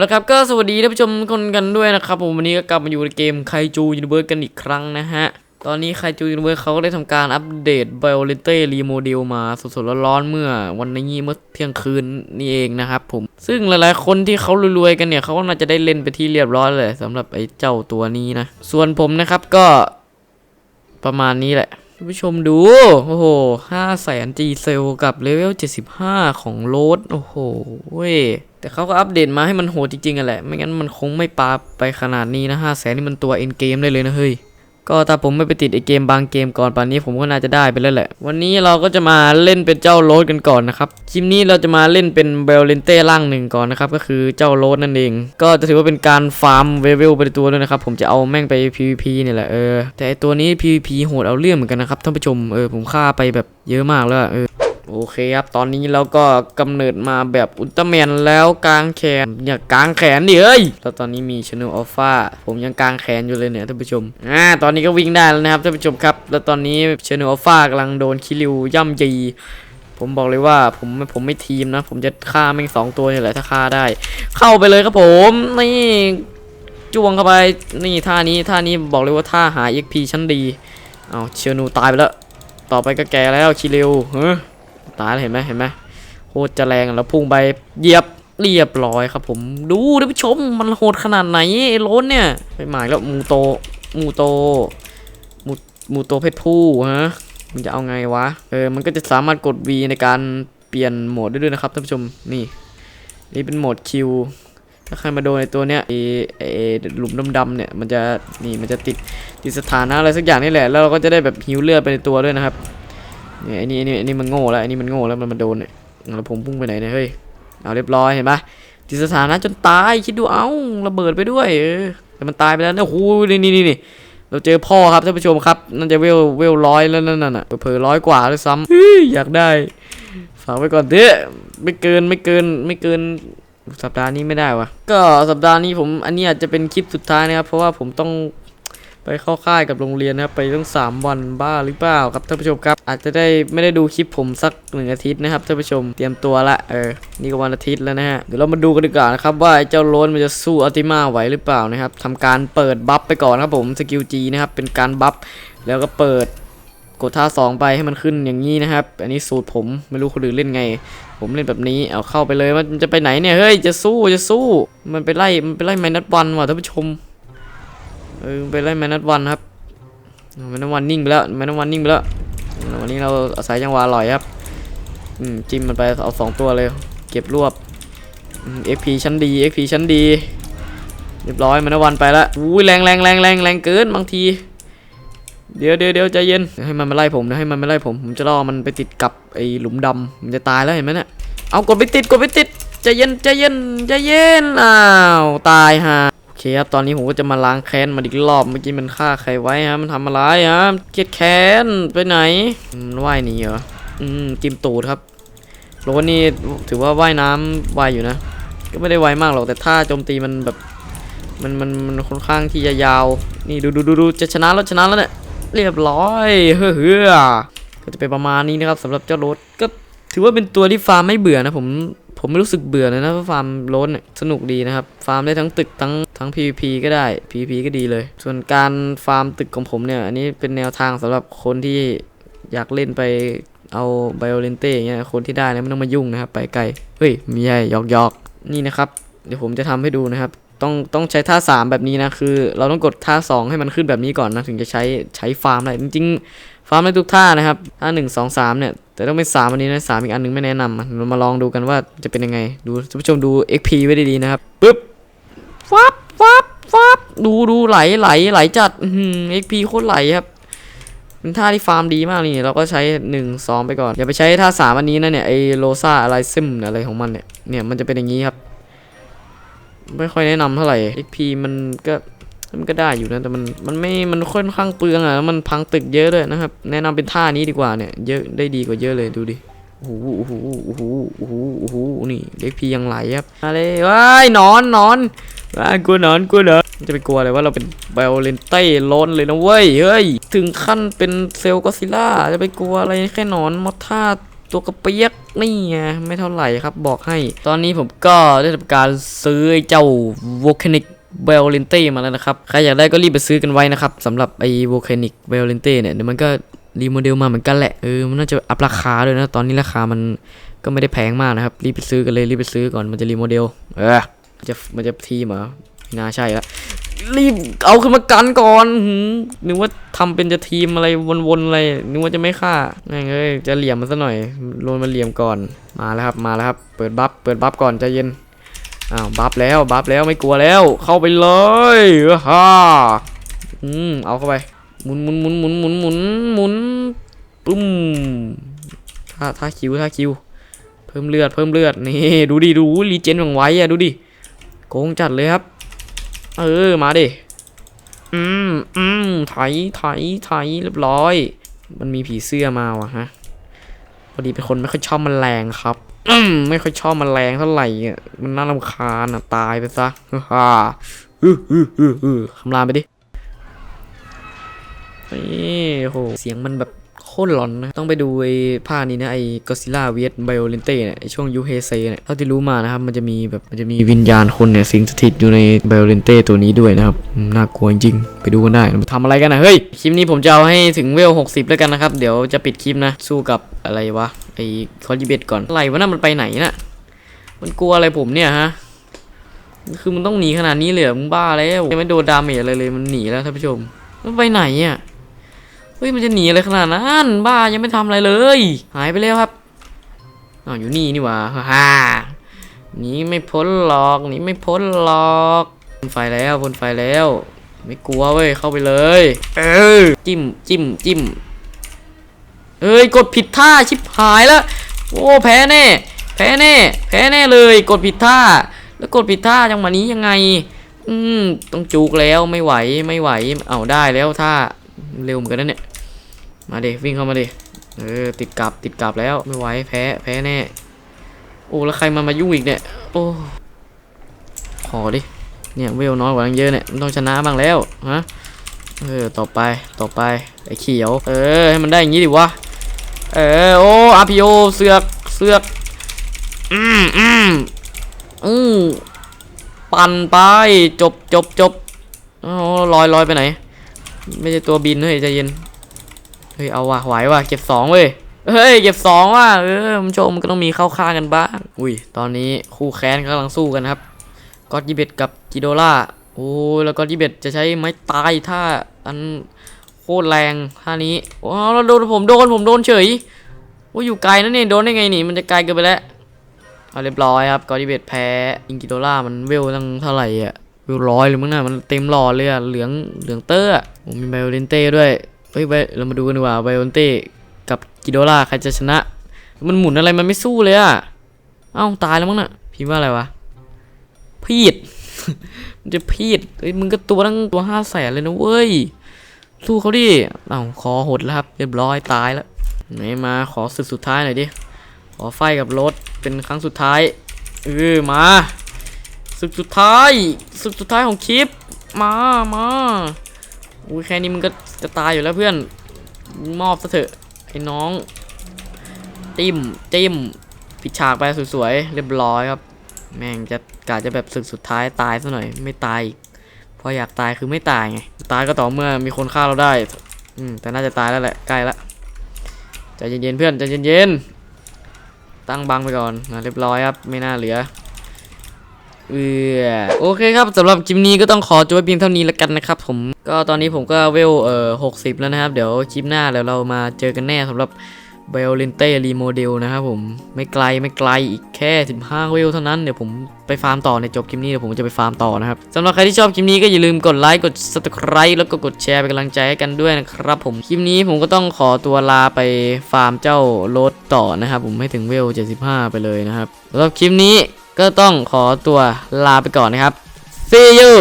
ละครับก็สวัสดีท่านผู้ชมคนกันด้วยนะครับผมวันนี้ก็กลับมาอยู่ในเกมไคจูยูนิเวิร์สกันอีกครั้งนะฮะ ตอนนี้ไคจูยูนิเวิร์สเขาก็ได้ทำการอัปเดต b i o l e n t e รีโมเดลมาสดๆร้อนๆเมื่อวันนี้เมื่อเที่ยงคืนนี่เองนะครับผมซึ่งหลายๆคนที่เขารวยๆกันเนี่ยเขาก็น่าจะได้เล่นไปที่เรียบร้อยเลยสำหรับไอ้เจ้าตัวนี้นะ ส่วนผมนะครับก็ประมาณนี้แหละท่านผู้ชมดู โอ้โหห้าแสนจีเซลกับเลเวล75ของโรดโอ้โหเว้ย แต่เขาก็อัปเดตมาให้มันโหดจริงๆกันแหละ ไม่งั้นมันคงไม่ปาไปขนาดนี้นะห้าแสนนี่มันตัวเอ็นเกมได้เลยนะเฮ้ย ก็ถ้าผมไม่ไปติดไอเกมบางเกมก่อนป่านนี้ผมก็น่าจะได้ไปแล้วแหละ วันนี้เราก็จะมาเล่นเป็นเจ้าโรดกันก่อนนะครับ คลิปนี้เราจะมาเล่นเป็นเบลเลนเต้ร่างหนึ่งก่อนนะครับ ก็คือเจ้าโรดนั่นเอง ก็จะถือว่าเป็นการฟาร์มเวลไปตัวด้วยนะครับ ผมจะเอาแม่งไป PVP เนี่ยแหละเออ แต่ไอตัวนี้ PVP โหดเอาเรื่องเหมือนกันนะครับท่านผู้ชม เออผมฆ่าไปแบบเยอะมากแล้วเออ โอเคครับ ตอนนี้เราก็กำเนิดมาแบบอุลตร้าแมนแล้วกางแขนอย่ากางแขนดิเอ้ยแล้วตอนนี้มีชน e l อัลฟาผมยังกางแขนอยู่เลยเนี่ยท่านผู้ชมอ่าตอนนี้ก็วิ่งได้แล้วนะครับท่านผู้ชมครับ แล้วตอนนี้ชน e l อัลฟากำลังโดนคิริวย่ำยีผมบอกเลยว่าผมผมไม่ทีมนะ ผมจะฆ่าแม่งสองตัวนี่แหละถ้าฆ่าได้ เข้าไปเลยครับผมนี่จ้วงเข้าไปนี่ท่านี้ท่านี้บอกเลยว่าท่าหา XP ชั้นดีเอาเชนูตายไปแล้ว ต่อไปก็แกแล้วคิริวเฮ้ ตายแล้วเห็นไหมเห็นไหมโคตรจะแรงแล้วพุ่งไปเหยียบเรียบร้อยครับผมดูท่านผู้ชมมันโหดขนาดไหนไอ้โล้นเนี่ยไปหมายแล้วมูโตมูโตมูมูโตเพชรผู้ฮะมันจะเอาไงวะเออมันก็จะสามารถกด V ในการเปลี่ยนโหมดได้ด้วยนะครับท่านผู้ชมนี่นี่เป็นโหมดคิวถ้าใครมาโดนในตัวเนี้ยไอไอหลุมดำๆเนี่ยมันจะนี่มันจะติดติดสถานะอะไรสักอย่างนี่แหละแล้วเราก็จะได้แบบฮิวเลือดไปในตัวด้วยนะครับ เนี่ยไอ้นี่ไอ้นี่ไอ้นี่มันโง่แล้วไอ้นี่มันโง่แล้วมันมาโดนเนี่ยแล้วผมพุ่งไปไหนเนี่ยเฮ้ยเอาเรียบร้อยเห็นปะติดสถานะจนตายคิดดูเอ้าระเบิดไปด้วยเออแต่มันตายไปแล้วเนี่ยโอ้โหนี่นี่นี่นี่เราเจอพ่อครับท่านผู้ชมครับน่าจะเวลเวลร้อยแล้วนั่นน่ะเผลอร้อยกว่าด้วยซ้ำเฮ้ยอยากได้ฝากไว้ก่อนเด้อไม่เกินไม่เกินไม่เกินสัปดาห์นี้ไม่ได้วะก็สัปดาห์นี้ผมอันนี้อาจจะเป็นคลิปสุดท้ายนะครับ เพราะว่าผมต้อง เข้าค่ายกับโรงเรียนนะครับไปตั้งสามวันบ้าหรือเปล่าครับท่านผู้ชมครับ อาจจะได้ไม่ได้ดูคลิปผมสักหนึ่งอาทิตย์นะครับท่านผู้ชมเตรียมตัวละเออนี่ก็วันอาทิตย์แล้วนะฮะเดี๋ยวเรามาดูกันดีกว่านะครับว่าไอ้เจ้าโลนมันจะสู้อัลติมาไหวหรือเปล่านะครับทำการเปิดบัฟไปก่อนครับผมสกิลจีนะครับเป็นการบัฟแล้วก็เปิดกดท่าสองไปให้มันขึ้นอย่างนี้นะครับ อันนี้สูตรผมไม่รู้คนอื่นเล่นไง ผมเล่นแบบนี้เอาเข้าไปเลยมันจะไปไหนเนี่ยเฮ้ยจะสู้จะสู้ มันไปไล่มันไปไล่ไมนัสวันว่ะท่านผู้ชม เออไปไล่แมนนัทวันครับแมนนัทวันนิ่งไปแล้วแมนนัทวันนิ่งไปแล้ววันนี้เราอาศัยจังหวะลอยครับอืมจิ้มมันไปเอาสองตัวเลย เก็บรวบเอ็กพีชั้นดีเอ็กพีชั้นดีเรียบร้อยแมนนัทวันไปแล้วอุ้ยแรงแรงแรงแรงแรงเกินบางที เดี๋ยวเดี๋ยวเดี๋ยวใจเย็นให้มันมาไล่ผมเดี๋ยวให้มันมาไล่ผมผมจะล่อมันไปติดกับไอ้หลุมดำมันจะตายแล้วเห็นไหมเนี่ยเอากดไปติดกดไปติดใจเย็นใจเย็นใจเย็นอ้าวตายฮะ เคครับตอนนี้ผมก็จะมาล้างแค้นมันอีกรอบเมื่อกี้มันฆ่าใครไว้ฮะมันทำอะไรฮะเกลียดแค้นไปไหนมันว่ายหนีเหรออืมกิมตูดครับโรนนี่ถือว่าว่ายน้ำไวอยู่นะ ก็ไม่ได้ไวมากหรอกแต่ท่าโจมตีมันแบบมันมันมันค่อนข้างที่จะยาวนี่ดูดูดูดูจะชนะแล้วชนะแล้วเนี่ยเรียบร้อยเฮ้อเฮ้อก็จะเป็นประมาณนี้นะครับสำหรับเจ้ารสก็ถือว่าเป็นตัวที่ฟาร์มไม่เบื่อนะผม ผมไม่รู้สึกเบื่อเลยนะฟาร์มโรสเนี่ยสนุกดีนะครับ ฟาร์มได้ทั้งตึกทั้งทั้ง PVP ก็ได้ PVP ก็ดีเลย ส่วนการฟาร์มตึกของผมเนี่ย อันนี้เป็นแนวทางสำหรับคนที่อยากเล่นไปเอาไบโอเลนเต้เงี้ยคนที่ได้เนี่ยไม่ต้องมายุ่งนะครับ ไปไกลเฮ้ยมีใหญ่หยอกหยอกนี่นะครับ เดี๋ยวผมจะทำให้ดูนะครับต้องต้องใช้ท่า 3 แบบนี้นะ คือ เราต้องกดท่า 2 ให้มันขึ้นแบบนี้ก่อนนะ ถึงจะใช้ใช้ฟาร์มได้จริง ๆ ฟาร์มได้ทุกท่านะครับท่า1 2 3เนี่ยแต่ต้องเป็น3อันนี้นะ3อีกอันหนึงไม่แนะนำเรามาลองดูกันว่าจะเป็นยังไง ดูท่านผู้ชมดู XP ไว้ดีๆนะครับปึ๊บฟับฟับฟับดูดูไหลไหลไหลจัดอื้อหือ XP โคตรไหลครับเป็นท่าที่ฟาร์มดีมากนี่เราก็ใช้1 2ไปก่อน อย่าไปใช้ท่า3อันนี้นะเนี่ยไอโลซาอะไรซึมอะไรของมันเนี่ยเนี่ยมันจะเป็นอย่างนี้ครับ ไม่ค่อยแนะนำเท่าไหร่ XP มันก็ มันก็ได้อยู่นะแต่มันมันไม่มันค่อนข้างเปลืองอะแล้วมันพังตึกเยอะด้วยนะครับ แนะนำเป็นท่านี้ดีกว่าเนี่ยเยอะได้ดีกว่าเยอะเลยดูดิโอ้โหโอ้โหโอ้โหโอ้โหโอ้โหนี่ XP ยังไหลครับอะไรว้ายนอนนอนว้ายกลัวนอนกลัวเหรอจะไปกลัวอะไรว่าเราเป็นไบโอเลนเต้ล้อนเลยนะเว้ยเฮ้ยถึงขั้นเป็นเซลก็ซิล่าจะไปกลัวอะไรแค่นอนมอท่าตัวกระเปียกนี่ไงไม่เท่าไหร่ครับบอกให้ ตอนนี้ผมก็ได้ทำการซื้อเจ้า Volcanic v i o l e n t e มาแล้วนะครับ ใครอยากได้ก็รีบไปซื้อกันไว้นะครับสำหรับไอ้ Volcanic v i o l e n t e เนี่ยเดี๋ยวมันก็รีโมเดลมาเหมือนกันแหละเออมันน่าจะอัพราคาด้วยนะ ตอนนี้ราคามันก็ไม่ได้แพงมากนะครับ รีบไปซื้อกันเลยรีบไปซื้อก่อนมันจะรีโมเดลเออมันจะมันจะทีมเหรอไม่น่าใช่ละรีบเอาขึ้นมากันก่อนหืมนึกว่าทำเป็นจะทีมอะไรวนๆอะไรนึกว่าจะไม่ฆ่าแม่งเอ้ยจะเหลี่ยมมันซะหน่อยโดนมันเหลี่ยมก่อนมาแล้วครับมาแล้วครับ เปิดบัฟเปิดบัฟก่อนใจเย็น อ้าวบัฟแล้วบัฟแล้วไม่กลัวแล้ว เข้าไปเลยอ่าฮ่าอืมเอาเข้าไปหมุนหมุนหมุนหมุนหมุนหมุนหมุนปุ้มท่าท่าคิวท่าคิว เพิ่มเลือดเพิ่มเลือดนี่ดูดิดูรีเจนอย่างไว้อะดูดิโกงจัดเลยครับ เออมาดิอืมอืมไถไถไถเรียบร้อย มันมีผีเสื้อมาว่ะฮะพอดีเป็นคนไม่ค่อยชอบแมลงครับ ไม่ค่อยชอบมแมลงเท่าไหร่อะมันน่ารำคาญอะตายไปซะฮ่าฮึฮึฮึฮึคำรามไปดินี่โหเสียงมันแบบ ตรหลอนนะ ต้องไปดูไอ้ภาคนี้นะไอ้ก็ซิล่าเวียดไบโอเลนเต้เนี่ยช่วงยูเฮเซเนี่ยเท่าที่รู้มานะครับมันจะมีแบบมันจะมีวิญญาณคนเนี่ยสิงสถิตอยู่ในไบโอเลนเต้ตัวนี้ด้วยนะครับน่ากลัวจริงๆไปดูกันได้ทำอะไรกันนะเฮ้ยคลิปนี้ผมจะเอาให้ถึงเวล 60 แล้วกันนะครับเดี๋ยวจะปิดคลิปนะสู้กับอะไรวะไอ้คอร์ดิเบตก่อนอะไรวะน่ะมันไปไหนน่ะมันกลัวอะไรผมเนี่ยฮะคือมันต้องหนีขนาดนี้เลยมึงบ้าแล้วยังไม่โดนดาเมจอะไรเลยมันหนีแล้วท่านผู้ชมมันไปไหนอะ เฮ้ยมันจะหนีอะไรขนาดนั้นบ้ายังไม่ทำอะไรเลย หายไปแล้วครับอ้าวอยู่นี่นี่หว่าฮ่าหนีไม่พ้นหรอกหนีไม่พ้นหรอกบนไฟแล้วบนไฟแล้ว ไม่กลัวเว้ยเข้าไปเลย เออจิ้มจิ้มจิ้มเอ้ยกดผิดท่าชิบหายแล้วโอ้แพ้แน่แพ้แน่แพ้แน่เลย กดผิดท่า แล้วกดผิดท่าจังหวะนี้ยังไง อืมต้องจูกแล้วไม่ไหวไม่ไหวเอาได้แล้วท่าเร็วเหมือนกันนะเนี่ย มาเดวิ่งเข้ามาเดเออติดกลับติดกลับแล้วไม่ไหวแพ้แพ้แน่ โอ้แล้วใครมามายุ่งอีกเนี่ยโอ้ขอดิเนี่ยเวลน้อยกว่ารังเยอะเนี่ยมันต้องชนะบ้างแล้วฮะเออต่อไปต่อไปไอ้เขียว เออให้มันได้อย่างนี้ดิวะเออโอ้อาพิโอเสือกเสือกอืมอืมอืมปั่นไปจบจบจบโอ้ลอยลอยไปไหน ไม่ใช่ตัวบินเฮ้ยใจเย็น ฮ้ยเอาว่ะไหวว่ะเก็บสองเว้ยเฮ้ยเก็บสองว่ะเออมันโชมันก็ต้องมีเข้าข้างกันบ้างอุ้ยตอนนี้คู่แค้นกำลังสู้กันครับก็อดยิเบตกับจิโดล่าโอ้แล้วก็อดยิเบตจะใช้ไม้ตายท่าอันโคตรแรงท่านี้โอ้แล้วโดนผมโดนผมโดนเฉยโอ้อยู่ไกลนั่นนี่โดนได้ไงนี่มันจะไกลเกินไปแล้วเอาเรียบร้อยครับก็อดยิเบตแพ้อิงกิโดล่ามันเวลตั้งเท่าไหร่อะเวลร้อยเลยมั้งน่ะมันเต็มหลอดเลยอะเหลืองเหลืองเตอร์ผมมีไบโอเลนเต้ด้วย เฮ้ยไปเรามาดูกันดีกว่าไบโอนเต้กับกิโดล่าใครจะชนะ มันหมุนอะไรมันไม่สู้เลยอะเอ้าตายแล้วมั้งน่ะพิมพ์ว่าอะไรวะพีดมันจะพีดเฮ้ยมึงก็ตัวตั้งตัวห้าแสนเลยนะเว้ยสู้เขาดิเอ้าคอหดแล้วครับเรียบร้อยตายแล้วไหนมาขอศึกสุดท้ายหน่อยดิขอไฟกับรถเป็นครั้งสุดท้ายเออมาศึกสุดท้ายศึกสุดท้ายของคลิปมามา อุ้ยแค่นี้มึงก็จะตายอยู่แล้วเพื่อน มอบซะเถอะไอ้น้อง จิ้มจิ้มปิดฉากไปสวยๆเรียบร้อยครับ แม่งจะกาจะแบบศึกสุดท้ายตายซะหน่อย ไม่ตายพออยากตายคือไม่ตายไงตายก็ต่อเมื่อมีคนฆ่าเราได้ อืมแต่น่าจะตายแล้วแหละใกล้ละใจเย็นๆเพื่อนใจเย็นๆตั้งบังไปก่อนนะเรียบร้อยครับ ไม่น่าเหลือ เออโอเคครับสำหรับคลิปนี้ก็ต้องขอจบไว้เพียงเท่านี้แล้วกันนะครับผมก็ตอนนี้ผมก็เวลเอ่อหกสิบแล้วนะครับ เดี๋ยวคลิปหน้าเดี๋ยวเรามาเจอกันแน่สำหรับเบลเลนเต้รีโมเดลนะครับผมไม่ไกลไม่ไกลอีกแค่ 15 เวลเท่านั้นเดี๋ยวผมไปฟาร์มต่อในจบคลิปนี้เดี๋ยวผมจะไปฟาร์มต่อนะครับสำหรับใครที่ชอบคลิปนี้ก็อย่าลืมกดไลค์กด subscribe แล้วก็กดแชร์เป็นกำลังใจให้กันด้วยนะครับผมคลิปนี้ผมก็ต้องขอตัวลาไปฟาร์มเจ้าโรดต่อนะครับผมให้ถึงเวล 75 ไปเลยนะครับสำหรับคลิปนี้ ก็ต้องขอตัวลาไปก่อนนะครับ see you